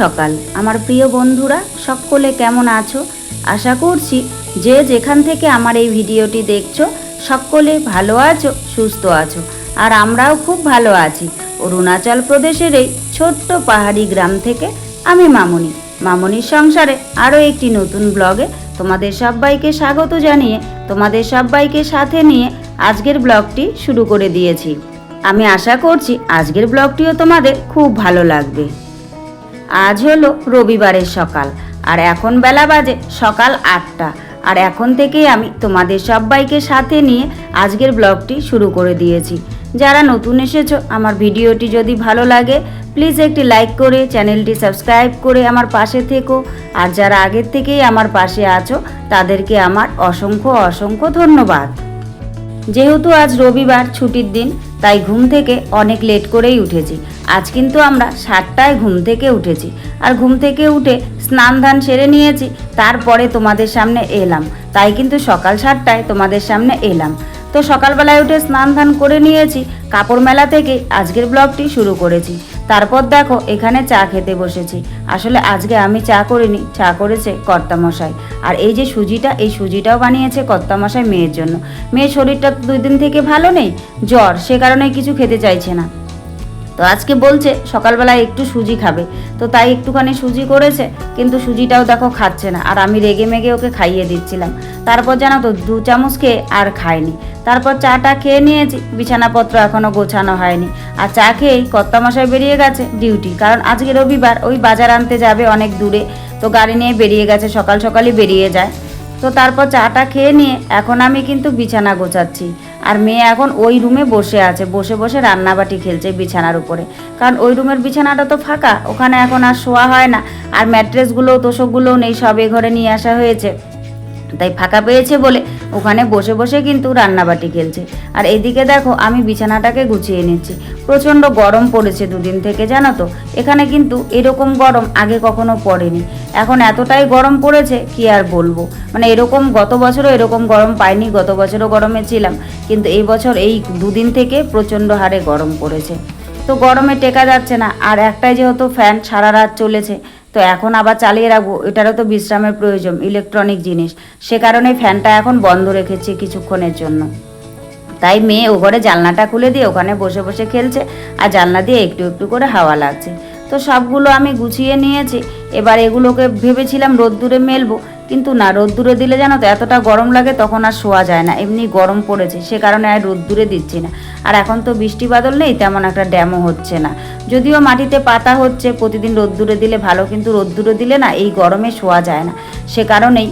সকাল। আমার প্রিয় বন্ধুরা, সকলে কেমন আছো? আশা করছি যে যেখান থেকে আমার এই ভিডিওটি দেখছ, সকলে ভালো আছো, সুস্থ আছো, আর আমরাও খুব ভালো আছি। অরুণাচল প্রদেশের এই ছোট্ট পাহাড়ি গ্রাম থেকে আমি মামনি। মামনির সংসারে আরও একটি নতুন ব্লগে তোমাদের সবাইকে স্বাগত জানিয়ে, তোমাদের সবাইকে সাথে নিয়ে আজকের ব্লগটি শুরু করে দিয়েছি। আমি আশা করছি আজকের ব্লগটিও তোমাদের খুব ভালো লাগবে। আজ হলো রবিবারের সকাল, আর এখন বেলা বাজে সকাল আটটা। আর এখন থেকেই আমি তোমাদের সবাইকে সাথে নিয়ে আজকের ব্লগটি শুরু করে দিয়েছি। যারা নতুন এসেছ, আমার ভিডিওটি যদি ভালো লাগে প্লিজ একটি লাইক করে, চ্যানেলটি সাবস্ক্রাইব করে আমার পাশে থেকো। আর যারা আগের থেকেই আমার পাশে আছো, তাদেরকে আমার অসংখ্য অসংখ্য ধন্যবাদ। যেহেতু আজ রবিবার, ছুটির দিন তাই ঘুম থেকে অনেক লেট করেই উঠেছি। আজ কিন্তু আমরা সাতটায় ঘুম থেকে উঠেছি। আর ঘুম থেকে উঠে স্নান ধান সেরে নিয়েছি, তারপরে তোমাদের সামনে এলাম। তাই কিন্তু সকাল সাতটায় তোমাদের সামনে এলাম। তো সকালবেলায় উঠে স্নান ধান করে নিয়েছি, কাপড় মেলা থেকে আজকের ব্লগটি শুরু করেছি। তারপর দেখো, এখানে চা খেতে বসেছি। আসলে আজকে আমি চা করিনি, চা করেছে কর্তামশাই। আর এই যে সুজিটা, এই সুজিটাও বানিয়েছে কর্তামশাই মেয়ের জন্য। মেয়ের শরীরটা দুই দিন থেকে ভালো নেই, জ্বর, সে কারণে কিছু খেতে চাইছে না। তো আজকে বলছে সকালবেলায় একটু সুজি খাবে। তো তাই একটুখানি সুজি করেছে, কিন্তু সুজিটাও দেখো খাচ্ছে না। আর আমি রেগে মেগে ওকে খাইয়ে দিচ্ছিলাম। তারপর জানো তো, দু চামচ খেয়ে আর খায়নি তারপর চাটা খেয়ে নিয়েছি, বিছানাপত্র এখনও গোছানো হয়নি। আর চা খেয়েই কর্তামশাই বেরিয়ে গেছে ডিউটি, কারণ আজকে রবিবার, ওই বাজার আনতে যাবে অনেক দূরে। তো গাড়ি নিয়ে বেরিয়ে গেছে, সকাল সকালই বেরিয়ে যায়। তো তারপর চাটা খেয়ে নিয়ে এখন আমি কিন্তু বিছানা গোছাচ্ছি। আর মেয়ে এখন ওই রুমে বসে আছে, বসে বসে রান্নাবাটি খেলছে বিছানার উপরে। কারণ ওই রুমের বিছানাটা তো ফাঁকা, ওখানে এখন আর শোয়া হয় না। আর ম্যাট্রেসগুলো, তোষকগুলোও নেই, সব ঘরে নিয়ে আসা হয়েছে। তাই ফাঁকা পেয়েছে বলে ওখানে বসে বসে কিন্তু রান্নাবাটি খেলছে। আর এদিকে দেখো, আমি বিছানাটাকে গুছিয়ে নিচ্ছি। প্রচণ্ড গরম পড়েছে দুদিন থেকে, জানো তো? এখানে কিন্তু এরকম গরম আগে কখনো পড়েনি। এখন এতটাই গরম পড়েছে, কি আর বলব? মানে এরকম গত বছরও এরকম গরম পাইনি, গত বছরও গরমে ছিলাম। কিন্তু এই বছর এই দুদিন থেকে প্রচণ্ড হারে গরম পড়েছে। তো গরমে টেকা যাচ্ছে না। আর একটাই যেহেতু ফ্যান সারা রাত চলেছে তো এখন আবার চালিয়ে রাখব, এটারও তো বিশ্রামের প্রয়োজন, ইলেকট্রনিক জিনিস। সে কারণে ফ্যানটা এখন বন্ধ রেখেছি কিছুক্ষণের জন্য। তাই মেয়ে ও ঘরে জানলাটা খুলে দিয়ে ওখানে বসে বসে খেলছে, আর জানলা দিয়ে একটু একটু করে হাওয়া লাগছে। তো সবগুলো আমি গুছিয়ে নিয়েছি। এবার এগুলোকে ভেবেছিলাম রোদ্দুরে মেলবো, কিন্তু না, রোদ্দুরে দিলে জানো তো এতটা গরম লাগে, তখন আর শোয়া যায় না। এমনি গরম পড়েছে, সে কারণে আর রোদ্দুরে দিচ্ছি না। আর এখন তো বৃষ্টি বাদল নেই, তেমন একটা ড্যামও হচ্ছে না। যদিও মাটিতে পাতা হচ্ছে, প্রতিদিন রোদ্দুরে দিলে ভালো, কিন্তু রোদ্দুরে দিলে না, এই গরমে শোয়া যায় না। সে কারণেই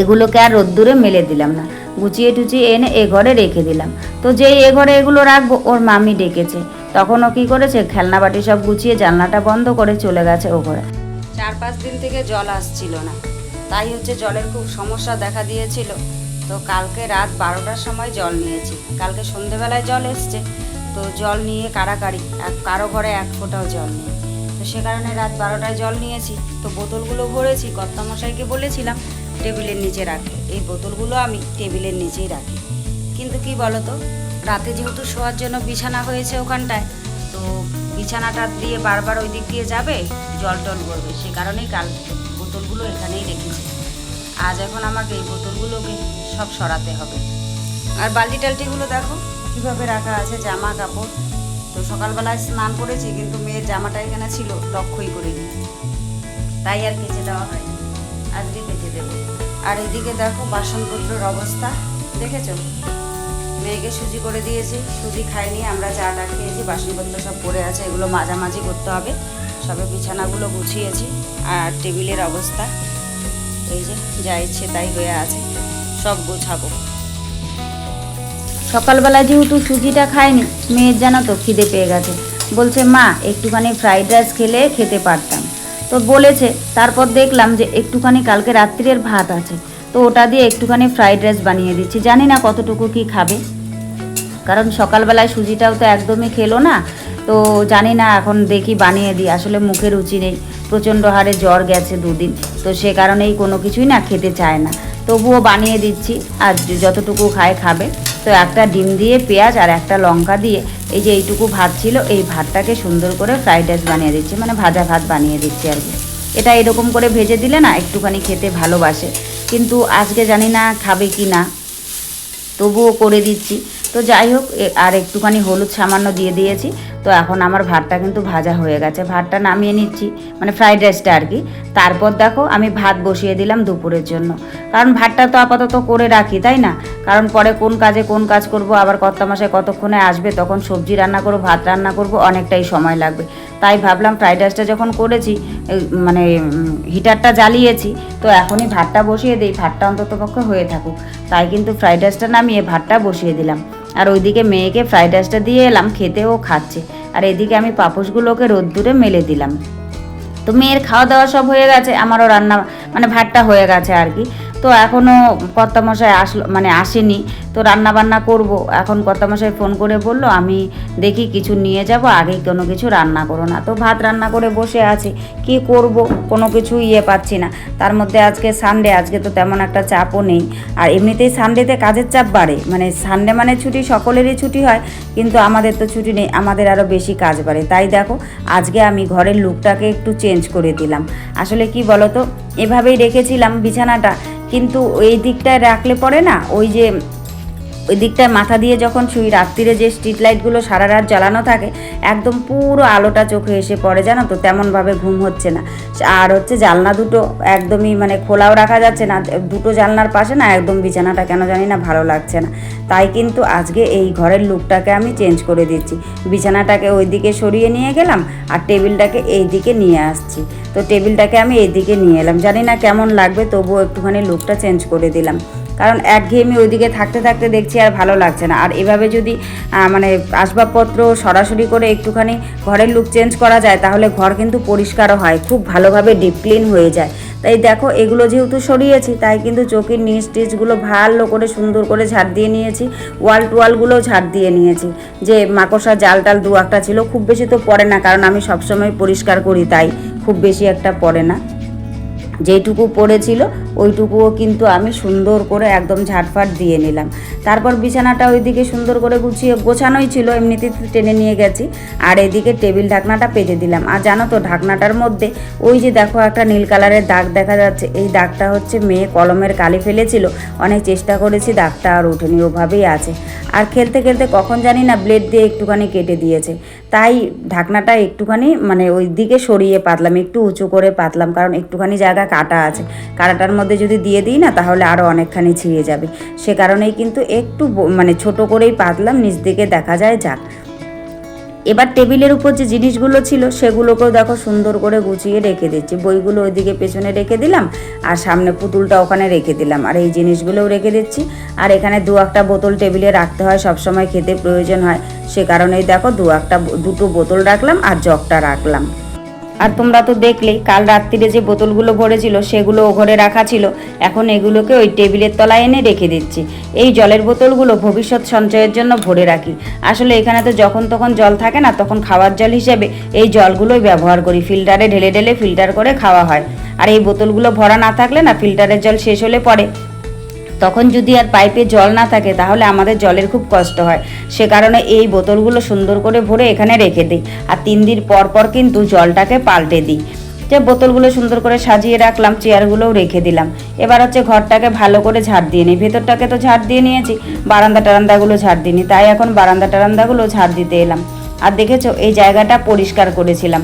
এগুলোকে আর রোদ্দুরে মেলে দিলাম না। গুছিয়ে টুচিয়ে এনে এ ঘরে রেখে দিলাম। তো যেই এ ঘরে এগুলো রাখব, ওর মামি ডেকেছে। তখন ও কী করেছে? খেলনা বাটি সব গুছিয়ে জানলাটা বন্ধ করে চলে গেছে ও ঘরে। চার পাঁচ দিন থেকে জল আসছিল না। তাই হচ্ছে জলের খুব সমস্যা দেখা দিয়েছিল। তো কালকে রাত বারোটার সময় জল নিয়েছি। কালকে সন্ধেবেলায় জল এসছে। তো জল নিয়ে কারাকারি এক কারও ঘরে এক ফোঁটাও জল নেই। তো সে কারণে রাত বারোটায় জল নিয়েছি। তো বোতলগুলো ভরেছি, কর্তামশাইকে বলেছিলাম, টেবিলের নিচে রাখতে এই বোতলগুলো আমি টেবিলের নিচেই রাখি। কিন্তু কি বলতো? রাতে যেহেতু শোয়ার জন্য বিছানা হয়েছে ওখানটায়, তো বিছানাটা দিয়ে বারবার ওই দিক দিয়ে যাবে, জল টল করবে সে কারণেই কাল বোতলগুলো এখানেই রেখেছি। আজ এখন আমাকে এই বোতলগুলোকে সব সরাতে হবে। আর বালতি টালতিগুলো দেখো, কীভাবে রাখা আছে জামা কাপড়। তো সকালবেলায় স্নান করেছি, কিন্তু মেয়ের জামাটা এখানে ছিল লক্ষ্যই করিনি তাই আর কেচে দেওয়া হয় আজকে কেচে দেবো। আর এদিকে দেখো বাসনপত্রের অবস্থা, দেখেছ? মেয়েকে সুজি করে দিয়েছি। সুজি খাইনি, আমরা চাটা খেয়েছি, বাসনপত্র সব পড়ে আছে, এগুলো মাঝামাঝি করতে হবে। সবে বিছানাগুলো গুছিয়েছি, আর টেবিলের অবস্থা। এই যে, যা ইচ্ছে তাই হয়ে আছে, সব গোছাবো। সকালবেলা যেহেতু সুজিটা খায়নি মেয়ের জানা তো খিদে পেয়ে গেছে। বলছে, মা, একটুখানি ফ্রাইড রাইস খেলে খেতে পারতাম। তো বলেছে, তারপর দেখলাম যে একটুখানি কালকে রাত্রির ভাত আছে। তো ওটা দিয়ে একটুখানি ফ্রাইড রাইস বানিয়ে দিচ্ছি। জানি না কতটুকু কি খাবে। কারণ সকালবেলায় সুজিটাও তো একদমই খেলো না। তো জানি না, এখন দেখি বানিয়ে দিই। আসলে মুখে রুচি নেই। প্রচণ্ড হারে জ্বর গেছে দুদিন। তো সে কারণেই কোনো কিছুই না খেতে চায় না। তবুও বানিয়ে দিচ্ছি। আর যতটুকু খায় খাবে। তো একটা ডিম দিয়ে পেঁয়াজ আর একটা লঙ্কা দিয়ে এই যে এইটুকু ভাত ছিল, এই ভাতটাকে সুন্দর করে ফ্রাইড রাইস বানিয়ে দিচ্ছি। মানে ভাজা ভাত বানিয়ে দিচ্ছি আর কি। এটা এরকম করে ভেজে দিলে না, একটুখানি খেতে ভালোবাসে। কিন্তু আজকে জানি না খাবে কি না। তবুও করে দিচ্ছি। তো যাই হোক আর একটুখানি হলুদ সামান্য দিয়ে দিয়েছি। তো এখন আমার ভাতটা কিন্তু ভাজা হয়ে গেছে। ভাতটা নামিয়ে নিচ্ছি মানে ফ্রাইড রাইসটা আর কি। তারপর দেখো, আমি ভাত বসিয়ে দিলাম দুপুরের জন্য। কারণ ভাতটা তো আপাতত করে রাখি, তাই না? কারণ পরে কোন কাজে কোন কাজ করব, আবার কত মাসে কতক্ষণে আসবে, তখন সবজি রান্না করব, ভাত রান্না করব, অনেকটাই সময় লাগবে। তাই ভাবলাম ফ্রাইড রাইসটা যখন করেছি মানে হিটারটা জ্বালিয়েছি, তো এখনই ভাতটা বসিয়ে দিই। ভাতটা অন্তত পক্ষে হয়ে থাকুক। তাই কিন্তু ফ্রাইড রাইসটা নামিয়ে ভাতটা বসিয়ে দিলাম। আর ওইদিকে মেয়েকে ফ্রাইড রাইসটা দিয়ে এলাম, খেতে ও খাচ্ছে। আর এদিকে আমি পাপোশগুলোকে রোদ্দুরে মেলে দিলাম। তো মেয়ের খাওয়া দাওয়া সব হয়ে গেছে, আমারও রান্না মানে ভাতটা হয়ে গেছে আর কি। তো এখনও কর্তামশাই আসলো মানে আসেনি। তো রান্না বান্না করব। এখন কর্তামশাই ফোন করে বলল, আমি দেখি কিছু নিয়ে যাব, আগেই কোনো কিছু রান্না করো না। তো ভাত রান্না করে বসে আছি। কি করব? কোনো কিছু ইয়ে পাচ্ছি না। তার মধ্যে আজকে সানডে আজকে তো তেমন একটা চাপও নেই। আর এমনিতেই সানডেতে কাজের চাপ বাড়ে। মানে সানডে মানে ছুটি, সকলেরই ছুটি হয়, কিন্তু আমাদের তো ছুটি নেই, আমাদের আরও বেশি কাজ বাড়ে। তাই দেখো, আজকে আমি ঘরের লুকটাকে একটু চেঞ্জ করে দিলাম। আসলে কি বলো তো এভাবেই রেখেছিলাম বিছানাটা। কিন্তু এই দিকটায় রাখলে পরে না? ওই যে ওই দিকটায় মাথা দিয়ে যখন শুই, রাত্রিরে যে স্ট্রিট লাইটগুলো সারা রাত জ্বালানো থাকে, একদম পুরো আলোটা চোখে এসে পড়ে, জানো তো? তেমনভাবে ঘুম হচ্ছে না। আর হচ্ছে জানলা দুটো একদমই মানে খোলাও রাখা যাচ্ছে না, দুটো জানলার পাশে না একদম বিছানাটা কেন জানি না ভালো লাগছে না। তাই কিন্তু আজকে এই ঘরের লুকটাকে আমি চেঞ্জ করে দিচ্ছি। বিছানাটাকে ওই দিকে সরিয়ে নিয়ে গেলাম, আর টেবিলটাকে এই দিকে নিয়ে আসছি। তো টেবিলটাকে আমি এই দিকে নিয়ে এলাম। জানি না কেমন লাগবে, তবুও একটুখানি লুকটা চেঞ্জ করে দিলাম। কারণ একঘেয়েমি ওইদিকে থাকতে থাকতে দেখছি আর ভালো লাগছে না। আর এভাবে যদি মানে আসবাবপত্র সরাসরি করে একটুখানি ঘরের লুক চেঞ্জ করা যায়, তাহলে ঘর কিন্তু পরিষ্কারও হয়, খুব ভালোভাবে ডিপ ক্লিন হয়ে যায়। তাই দেখো, এগুলো যেহেতু সরিয়েছি, তাই কিন্তু চোখের নিচ টিচগুলো ভালো করে সুন্দর করে ঝাড় দিয়ে নিয়েছি, ওয়াল টোয়ালগুলোও ঝাড় দিয়ে নিয়েছি। যে মাকড়সা জাল টাল দু একটা ছিল, খুব বেশি তো পড়ে না, কারণ আমি সবসময় পরিষ্কার করি, তাই খুব বেশি একটা পড়ে না। যেইটুকু পড়েছিল, ওইটুকুও কিন্তু আমি সুন্দর করে একদম ঝাটফাট দিয়ে নিলাম। তারপর বিছানাটা ওইদিকে সুন্দর করে গুছিয়ে, গোছানোই ছিল, এমনিতে টেনে নিয়ে গেছি। আর এদিকে টেবিল ঢাকনাটা পেতে দিলাম। আর জানো তো, ঢাকনাটার মধ্যে ওই যে দেখো একটা নীল কালারের দাগ দেখা যাচ্ছে। এই দাগটা হচ্ছে মেয়ে কলমের কালি ফেলেছিল। অনেক চেষ্টা করেছি, দাগটা আর ওঠেনি, ওভাবেই আছে। আর খেলতে খেলতে কখন জানি না ব্লেড দিয়ে একটুখানি কেটে দিয়েছে। তাই ঢাকনাটা একটুখানি মানে ওই দিকে সরিয়ে পাতলাম, একটু উঁচু করে পাতলাম। কারণ একটুখানি জায়গা কাটা আছে। কাটাটার মধ্যে যদি দিয়ে দিই না, তাহলে আরও অনেকখানি ছিঁড়ে যাবে। সে কারণেই কিন্তু একটু মানে ছোট করেই পাতলাম, নিচ দিকে দেখা যায় যাক। এবার টেবিলের উপর যে জিনিসগুলো ছিল, সেগুলোকেও দেখো সুন্দর করে গুছিয়ে রেখে দিচ্ছি। বইগুলো ওইদিকে পেছনে রেখে দিলাম, আর সামনে পুতুলটা ওখানে রেখে দিলাম। আর এই জিনিসগুলোও রেখে দিচ্ছি। আর এখানে দু একটা বোতল টেবিলে রাখতে হয়, সবসময় খেতে প্রয়োজন হয়। সে কারণেই দেখো দু একটা দুটো বোতল রাখলাম আর জগটা রাখলাম। আর তোমরা তো দেখলেই, কাল রাত্রিরে যে বোতলগুলো ভরেছিল, সেগুলো ও ঘরে রাখা ছিল। এখন এগুলোকে ওই টেবিলের তলায় এনে রেখে দিচ্ছি। এই জলের বোতলগুলো ভবিষ্যৎ সঞ্চয়ের জন্য ভরে রাখি। আসলে এখানে তো যখন তখন জল থাকে না, তখন খাওয়ার জল হিসেবে এই জলগুলোই ব্যবহার করি। ফিল্টারে ঢেলে ঢেলে ফিল্টার করে খাওয়া হয়। আর এই বোতলগুলো ভরা না থাকলে না, ফিল্টারের জল শেষ হলে পরে। তখন যদি আর পাইপে জল না থাকে, তাহলে আমাদের জলের খুব কষ্ট হয়। সে কারণে এই বোতলগুলো সুন্দর করে ভরে এখানে রেখে দিই। আর তিন দিন পর পর কিন্তু জলটাকে পাল্টে দিই। যে বোতলগুলো সুন্দর করে সাজিয়ে রাখলাম, চেয়ারগুলোও রেখে দিলাম। এবার হচ্ছে ঘরটাকে ভালো করে ঝাড় দিয়ে নিই। ভেতরটাকে তো ঝাড় দিয়ে নিয়েছি, বারান্দা টারান্দাগুলো ঝাড় দিইনি তাই এখন বারান্দা টারান্দাগুলো ঝাড় দিতে এলাম। আর দেখেছ, এই জায়গাটা পরিষ্কার করেছিলাম।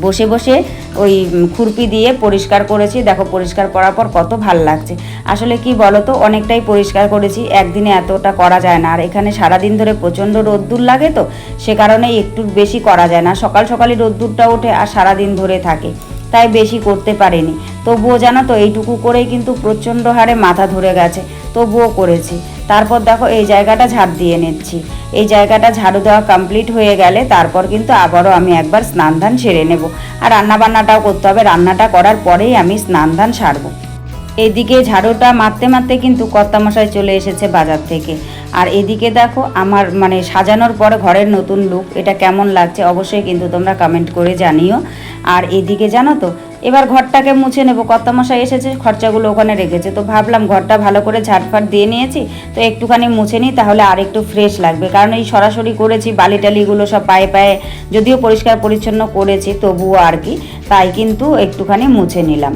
বসে বসে ওই খুরপি দিয়ে পরিষ্কার করেছি। দেখো, পরিষ্কার করার পর কত ভালো লাগছে। আসলে কি বলো তো অনেকটাই পরিষ্কার করেছি। একদিনে এতটা করা যায় না। আর এখানে সারাদিন ধরে প্রচণ্ড রোদ্দুর লাগে তো, সে কারণেই একটু বেশি করা যায় না। সকাল সকালই রোদ্দুরটা ওঠে আর সারাদিন ধরে থাকে। তাই বেশি করতে পারিনি। তবুও জানো তো, এইটুকু করেই কিন্তু প্রচণ্ড হারে মাথা ধরে গেছে। তবুও করেছি। তারপর দেখো, এই জায়গাটা ঝাড় দিয়ে নিচ্ছি। এই জায়গাটা ঝাড়ু দেওয়া কমপ্লিট হয়ে গেলে তারপর কিন্তু আবারও আমি একবার স্নান ধান সেরে নেব। আর রান্নাবান্নাটাও করতে হবে। রান্নাটা করার পরেই আমি স্নান ধান সারবো। এদিকে ঝাড়ুটা মারতে মারতে কিন্তু কর্তামশাই চলে এসেছে বাজার থেকে। আর এদিকে দেখো আমার মানে সাজানোর পরে ঘরের নতুন লুক এটা কেমন লাগছে অবশ্যই কিন্তু তোমরা কমেন্ট করে জানিও। আর এদিকে জানো তো এবার ঘরটাকে মুছে নেব। কর্তামশাই এসেছে, খরচাগুলো ওখানে রেখেছে। তো ভাবলাম ঘরটা ভালো করে ঝাটফাট দিয়ে নিয়েছি, তো একটুখানি মুছে নিই, তাহলে আর একটু ফ্রেশ লাগবে। কারণ এই সরাসরি করেছি বালি টালিগুলো সব পায়ে পায়ে যদিও পরিষ্কার পরিচ্ছন্ন করেছি, তবুও আর কি, তাই কিন্তু একটুখানি মুছে নিলাম।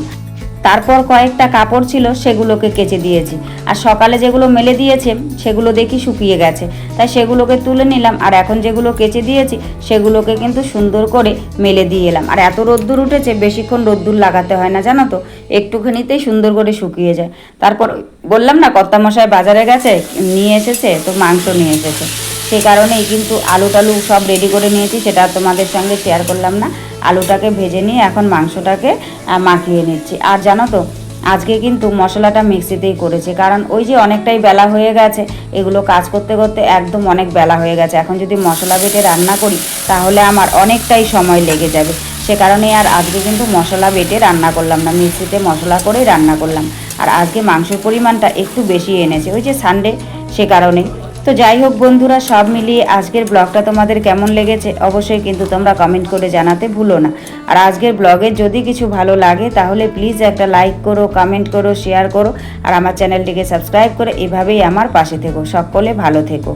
তারপর কয়েকটা কাপড় ছিল সেগুলোকে কেচে দিয়েছি। আর সকালে যেগুলো মেলে দিয়েছে, সেগুলো দেখি শুকিয়ে গেছে। তাই সেগুলোকে তুলে নিলাম, আর এখন যেগুলো কেচে দিয়েছি, সেগুলোকে কিন্তু সুন্দর করে মেলে দিয়ে এলাম। আর এত রোদ্দুর উঠেছে, বেশিক্ষণ রোদ্দুর লাগাতে হয় না, জানো তো? একটুখানিতেই সুন্দর করে শুকিয়ে যায়। তারপর বললাম না, কর্তামশাই বাজারে গেছে, নিয়ে এসেছে, তো মাংস নিয়ে এসেছে। সেই কারণেই কিন্তু আলু টালু সব রেডি করে নিয়েছি, সেটা তোমাদের সঙ্গে শেয়ার করলাম না। আলুটাকে ভেজে নিয়ে এখন মাংসটাকে মাখিয়ে নিচ্ছি। আর জানো তো, আজকে কিন্তু মশলাটা মিক্সিতেই করেছে। কারণ ওই যে অনেকটাই বেলা হয়ে গেছে, এগুলো কাজ করতে করতে একদম অনেক বেলা হয়ে গেছে। এখন যদি মশলা বেটে রান্না করি, তাহলে আমার অনেকটাই সময় লেগে যাবে। সে কারণে আর আজকে কিন্তু মশলা বেটে রান্না করলাম না। মিক্সিতে মশলা করেই রান্না করলাম। আর আজকে মাংসের পরিমাণটা একটু বেশি এনেছে। ওই যে সানডে সে কারণে। তো যাই হোক বন্ধুরা, সব মিলিয়ে আজকের ব্লগটা তোমাদের কেমন লেগেছে অবশ্যই কিন্তু তোমরা কমেন্ট করে জানাতে ভুলো না। আর আজকের ব্লগে যদি কিছু ভালো লাগে তাহলে প্লিজ একটা লাইক করো কমেন্ট করো শেয়ার করো, আর আমার চ্যানেলটিকে সাবস্ক্রাইব করে এভাবেই আমার পাশে থেকো। সকলে ভালো থেকো।